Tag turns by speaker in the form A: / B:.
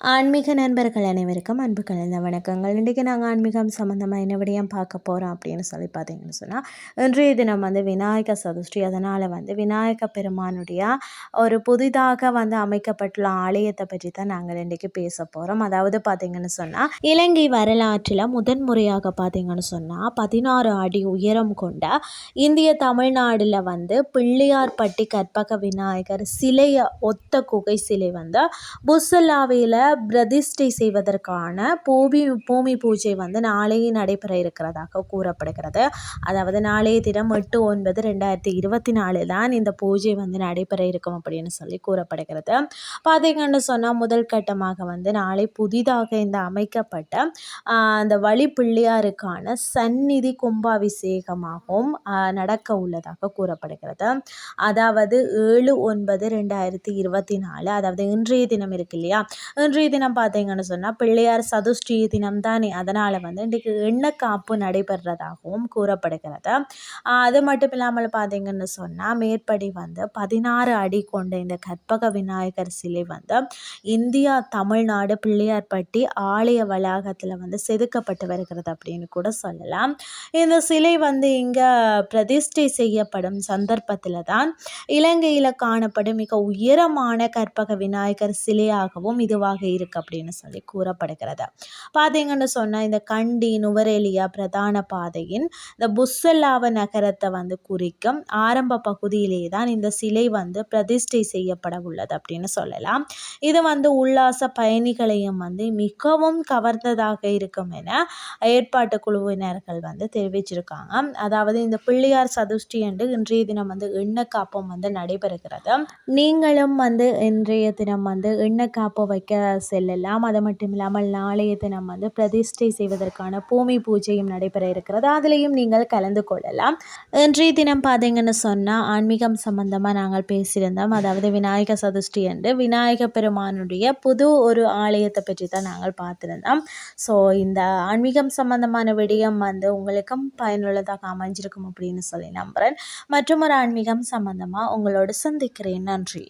A: ஆன்மீக நண்பர்கள் அனைவருக்கும் அன்பு கலந்த வணக்கங்கள். இன்றைக்கி நாங்கள் ஆன்மீகம் சம்மந்தமாக என்ன விடயம் பார்க்க போகிறோம் அப்படின்னு சொல்லி பார்த்தீங்கன்னு சொன்னால் இன்றைய தினம் வந்து விநாயக சதுஷ்டி அதனால் வந்து விநாயக பெருமானுடைய ஒரு புதிதாக வந்து அமைக்கப்பட்டுள்ள ஆலயத்தை பற்றி தான் நாங்கள் இன்றைக்கி பேச போகிறோம் அதாவது பார்த்திங்கன்னு சொன்னால் இலங்கை வரலாற்றில் முதன் முறையாக பார்த்திங்கன்னு சொன்னால் பதினாறு அடி உயரம் கொண்ட இந்திய தமிழ்நாடில் வந்து பிள்ளையார்பட்டி கற்பக விநாயகர் சிலையை ஒத்த குகை சிலை வந்து புசல்லாவையில் பிரதிஷ்டை செய்வதற்கான பூமி பூமி பூஜை வந்து நாளையே நடைபெற இருக்கிறதாக கூறப்படுகிறது. அதாவது நாளைய தினம் எட்டு ஒன்பது ரெண்டாயிரத்தி இருபத்தி நாலு தான் இந்த பூஜை வந்து நடைபெற இருக்கும் அப்படின்னு சொல்லி கூறப்படுகிறது. பார்த்தீங்கன்னு சொன்னால் முதல் கட்டமாக வந்து நாளை புதிதாக இந்த அமைக்கப்பட்ட அந்த வழி பிள்ளையாருக்கான சந்நிதி கும்பாபிஷேகமாகவும் நடக்க உள்ளதாக கூறப்படுகிறது. அதாவது ஏழு ஒன்பது ரெண்டாயிரத்தி இருபத்தி நாலு அதாவது இன்றைய தினம் இருக்கு இல்லையா? இன்றைய இன்றைய தினம் பார்த்தீங்கன்னு சொன்னால் பிள்ளையார் சதுஷ்டி தினம் தானே அதனால் வந்து இன்றைக்கு எண்ணெய் காப்பு நடைபெறதாகவும் கூறப்படுகிறது. அது மட்டும் இல்லாமல் பார்த்தீங்கன்னு சொன்னால் மேற்படி வந்து பதினாறு அடி கொண்ட இந்த கற்பக விநாயகர் சிலை வந்து இந்தியா தமிழ்நாடு பிள்ளையார்பட்டி ஆலய வளாகத்தில் வந்து செதுக்கப்பட்டு வருகிறது அப்படின்னு கூட சொல்லலாம். இந்த சிலை வந்து இங்கே பிரதிஷ்டை செய்யப்படும் சந்தர்ப்பத்தில் தான் இலங்கையில் காணப்படும் மிக உயரமான கற்பக விநாயகர் சிலையாகவும் இதுவாக இருக்குது அப்படின்னு சொல்லி கூறப்படுகிறது. பார்த்தீங்கன்னு சொன்னால் இந்த கண்டி நுவரேலியா பிரதான பாதையின் இந்த புஸ்ஸல்லாவ நகரத்தை வந்து குறிக்கும் ஆரம்ப பகுதியிலே தான் இந்த சிலை வந்து பிரதிஷ்டை செய்யப்பட உள்ளது அப்படின்னு சொல்லலாம். இது வந்து உல்லாச பயணிகளையும் வந்து மிகவும் கவர்ந்ததாக இருக்கும் என ஏற்பாட்டு குழுவினர்கள் வந்து தெரிவிச்சிருக்காங்க. அதாவது இந்த பிள்ளையார் சதுஷ்டி என்று இன்றைய தினம் வந்து எண்ணக்காப்பம் வந்து நடைபெறுகிறது. நீங்களும் வந்து இன்றைய தினம் வந்து எண்ணக்காப்பு வைக்க செல்லலாம். அது மட்டும் இல்லாமல் நாளைய தினம் வந்து பிரதிஷ்டை செய்வதற்கான பூமி பூஜையும் நடைபெற இருக்கிறது. அதுலேயும் நீங்கள் கலந்து கொள்ளலாம். இன்றைய தினம் பார்த்தீங்கன்னு சொன்னால் ஆன்மீகம் சம்பந்தமாக நாங்கள் பேசியிருந்தோம். அதாவது விநாயக சதுஷ்டி என்று விநாயக பெருமானுடைய புது ஒரு ஆலயத்தை பற்றி தான் நாங்கள் பார்த்துருந்தோம். ஸோ இந்த ஆன்மீகம் சம்பந்தமான விடயம் வந்து உங்களுக்கும் பயனுள்ளதாக அமைஞ்சிருக்கும் அப்படின்னு சொல்லி நம்புகிறேன் மற்றும் ஒரு ஆன்மீகம் சம்பந்தமாக உங்களோடு சந்திக்கிறேன். நன்றி.